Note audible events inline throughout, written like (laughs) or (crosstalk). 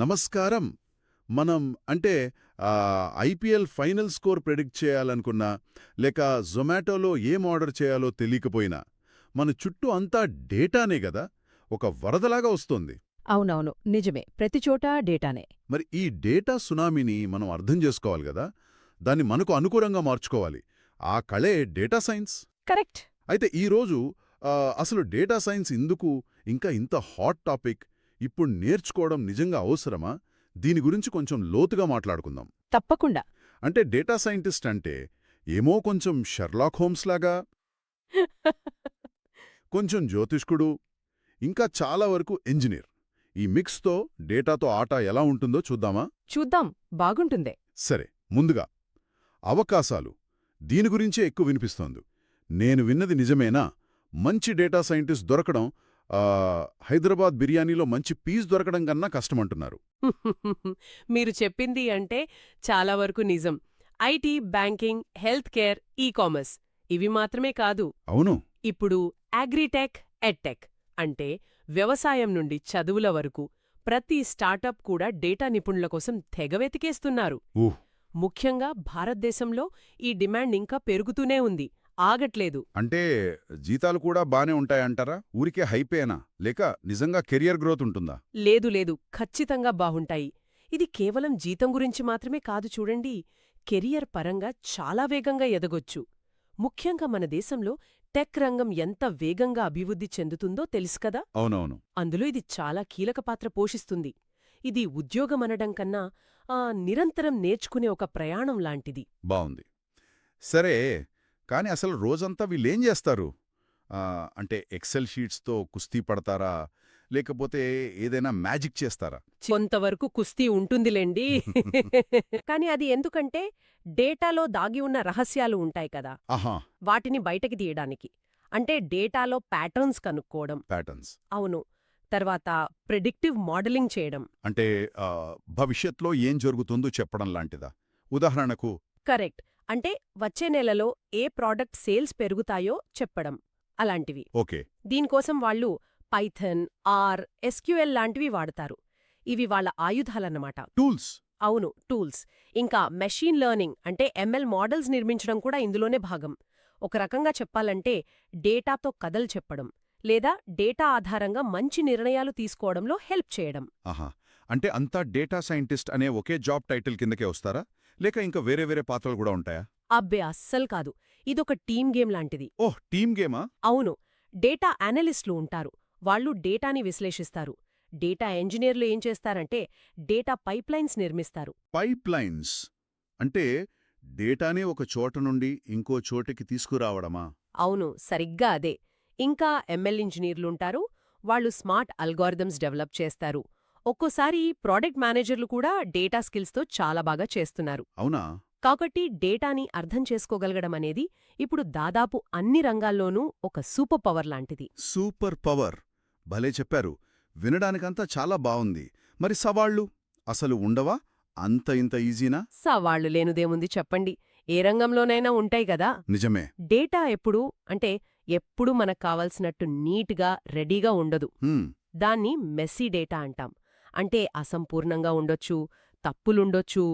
నమస్కారం. మనం అంటే ఐపీఎల్ ఫైనల్ స్కోర్ ప్రెడిక్ట్ చేయాలనుకున్నా లేక జొమాటోలో ఏం ఆర్డర్ చేయాలో తెలియకపోయినా మన చుట్టూ అంతా డేటానే గదా ఒక వరదలాగా వస్తోంది. అవునవును నిజమే. ప్రతి చోటా డేటానే. మరి ఈ డేటా సునామీని మనం అర్థం చేసుకోవాలి గదా దాన్ని మనకు అనుకూలంగా మార్చుకోవాలి. ఆ కళే డేటా సైన్స్. కరెక్ట్. అయితే ఈరోజు అసలు డేటా సైన్స్ ఇందుకు ఇంకా ఇంత హాట్ టాపిక్ ఇప్పుడు నేర్చుకోవడం నిజంగా అవసరమా? దీని గురించి కొంచెం లోతుగా మాట్లాడుకుందాం. తప్పకుండా. అంటే డేటా సైంటిస్ట్ అంటే ఏమో కొంచెం షెర్లాక్ హోమ్స్ లాగా? (laughs) కొంచెం జ్యోతిష్కుడు ఇంకా చాలా వరకు ఇంజనీర్. ఈ మిక్స్తో డేటాతో ఆట ఎలా ఉంటుందో చూద్దామా? చూద్దాం బాగుంటుందే. సరే ముందుగా అవకాశాలు. దీని గురించే ఎక్కువ వినిపిస్తోంది. నేను విన్నది నిజమేనా? మంచి డేటా సైంటిస్ట్ దొరకడం హైదరాబాద్ బిర్యానీలో మంచి పీస్ దొరకడం కన్నా కష్టమంటున్నారు. (laughs) మీరు చెప్పింది అంటే చాలా వరకు నిజం. IT banking health care ecommerce ఇవి మాత్రమే కాదు. అవును. ఇప్పుడు అగ్రిటెక్ ఎడ్టెక్ అంటే వ్యవసాయం నుండి చదువుల వరకు ప్రతి స్టార్టప్ కూడా డేటా నిపుణుల కోసం తెగ వెతికేస్తున్నారు. ఊహ్. ముఖ్యంగా భారతదేశంలో ఈ డిమాండ్ ఇంకా పెరుగుతూనే ఉంది. ఆగట్లేదు. అంటే జీతాలు కూడా బానే ఉంటాయంటారా? ఊరికే హైపేనా? లేక నిజంగా కెరియర్ గ్రోత్ ఉంటుందా? లేదు లేదు. ఖచ్చితంగా బాగుంటాయి. ఇది కేవలం జీతం గురించి మాత్రమే కాదు చూడండి. కెరియర్ పరంగా చాలా వేగంగా ఎదగొచ్చు. ముఖ్యంగా మన దేశంలో టెక్ రంగం ఎంత వేగంగా అభివృద్ధి చెందుతుందో తెలుసు కదా? అవునవును. అందులో ఇది చాలా కీలక పాత్ర పోషిస్తుంది. ఇది ఉద్యోగమనడం కన్నా ఆ నిరంతరం నేర్చుకునే ఒక ప్రయాణం లాంటిది. బావుంది. సరే కాని అసలు రోజంతా వీళ్ళేం చేస్తారు? అంటే ఎక్సెల్ షీట్స్తో కుస్తీ పడతారా? లేకపోతే ఏదైనా మ్యాజిక్ చేస్తారా? కొంతవరకు కుస్తీ ఉంటుందిలేండి. (laughs) కాని అది ఎందుకంటే డేటాలో దాగి ఉన్న రహస్యాలు ఉంటాయి కదా. ఆహా. వాటిని బయటకి తీయడానికి. అంటే డేటాలో ప్యాటర్న్స్ కనుక్కోవడం. ప్యాటర్న్స్. అవును. తర్వాత ప్రిడిక్టివ్ మోడలింగ్ చేయడం. అంటే భవిష్యత్లో ఏం జరుగుతుందో చెప్పడం లాంటిదా? ఉదాహరణకు కరెక్ట్. అంటే వచ్చే నెలలో ఏ ప్రోడక్ట్ సేల్స్ పెరుగుతాయో చెప్పడం అలాంటివి. ఓకే. దీనికోసం వాళ్ళు పైథన్ ఆర్ ఎస్క్యూఎల్ లాంటివి వాడతారు. ఇవి వాళ్ళ ఆయుధాలన్నమాట. టూల్స్. అవును టూల్స్. ఇంకా మెషీన్ లెర్నింగ్ అంటే ఎంఎల్ మోడల్స్ నిర్మించడం కూడా ఇందులోనే భాగం. ఒక రకంగా చెప్పాలంటే డేటాతో కథలు చెప్పడం లేదా డేటా ఆధారంగా మంచి నిర్ణయాలు తీసుకోవడంలో హెల్ప్ చేయడం. అంటే అంతా డేటా సైంటిస్ట్ అనే ఒకే జాబ్ టైటిల్ కిందకే వస్తారా? లేక ఇంకా వేరే వేరే పాత్రలు కూడా ఉంటాయా? అబ్బే అస్సలు కాదు. ఇదొక టీమ్ గేమ్ లాంటిది. ఓహ్ టీమ్ గేమా? అవును. డేటా అనలిస్టులు ఉంటారు. వాళ్ళు డేటాని విశ్లేషిస్తారు. డేటా ఇంజనీర్లు ఏం చేస్తారంటే డేటా పైప్లైన్స్ నిర్మిస్తారు. పైప్ లైన్స్ అంటే డేటాని ఒక చోట నుండి ఇంకో చోటికి తీసుకురావడమా? అవును సరిగ్గా అదే. ఇంకా ఎంఎల్ ఇంజనీర్లుంటారు వాళ్ళు స్మార్ట్ అల్గారిథమ్స్ డెవలప్ చేస్తారు. ఒక్కోసారి ప్రాడక్ట్ మేనేజర్లు కూడా డేటా స్కిల్స్తో చాలా బాగా చేస్తున్నారు. అవునా? కాబట్టి డేటాని అర్థం చేసుకోగలగడం అనేది ఇప్పుడు దాదాపు అన్ని రంగాల్లోనూ ఒక సూపర్ పవర్ లాంటిది. Super power! భలే చెప్పారు. వినడానికంతా చాలా బావుంది. మరి సవాళ్ళు అసలు ఉండవా? అంత ఇంత ఈజీనా? సవాళ్ళు లేనుదేముంది చెప్పండి. ఏ రంగంలోనైనా ఉంటాయి కదా? నిజమే. డేటా ఎప్పుడు అంటే ఎప్పుడూ మనకు కావలసినట్టు నీట్గా రెడీగా ఉండదు. దాన్ని మెస్సీ డేటా అంటాం. అంటే అసంపూర్ణంగా ఉండొచ్చు తప్పులుండొచ్చు.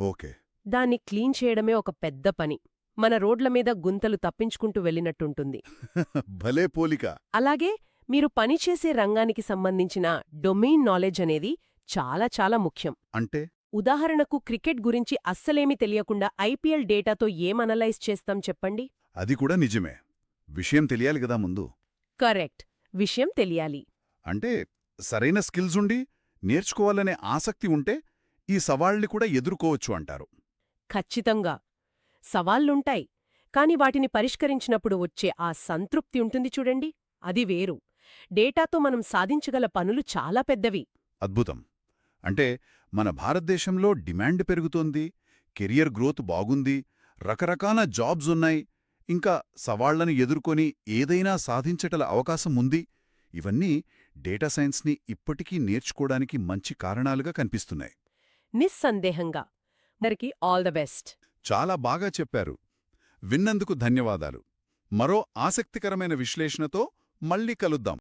ఓకే. దాన్ని క్లీన్ చేయడమే ఒక పెద్ద పని. మన రోడ్ల మీద గుంతలు తప్పించుకుంటూ వెళ్ళినట్టుంటుంది. (laughs) భలే పోలిక. అలాగే మీరు పనిచేసే రంగానికి సంబంధించిన డొమైన్ నాలెడ్జ్ అనేది చాలా చాలా ముఖ్యం. అంటే? ఉదాహరణకు క్రికెట్ గురించి అస్సలేమీ తెలియకుండా ఐపీఎల్ డేటాతో ఏం అనలైజ్ చేస్తాం చెప్పండి? అది కూడా నిజమే. విషయం తెలియాలి కదా ముందు. కరెక్ట్. విషయం తెలియాలి. అంటే సరైన స్కిల్స్ ఉండి నేర్చుకోవాలనే ఆసక్తి ఉంటే ఈ సవాళ్ని కూడా ఎదుర్కోవచ్చు అంటారు. ఖచ్చితంగా. సవాళ్ళుంటాయి కాని వాటిని పరిష్కరించినప్పుడు వచ్చే ఆ సంతృప్తి ఉంటుంది చూడండి. అది వేరు. డేటాతో మనం సాధించగల పనులు చాలా పెద్దవి. అద్భుతం. అంటే మన భారతదేశంలో డిమాండ్ పెరుగుతోంది కెరియర్ గ్రోత్ బాగుంది రకరకాల జాబ్స్ ఉన్నాయి. ఇంకా సవాళ్ళను ఎదుర్కొని ఏదైనా సాధించటల అవకాశం ఉంది. ఇవన్నీ డేటా సైన్స్ని ఇప్పటికీ నేర్చుకోవడానికి మంచి కారణాలుగా కనిపిస్తున్నాయి. నిస్సందేహంగా. అందరికీ ఆల్ ద బెస్ట్. చాలా బాగా చెప్పారు. విన్నందుకు ధన్యవాదాలు. మరో ఆసక్తికరమైన విశ్లేషణతో మళ్ళీ కలుద్దాం.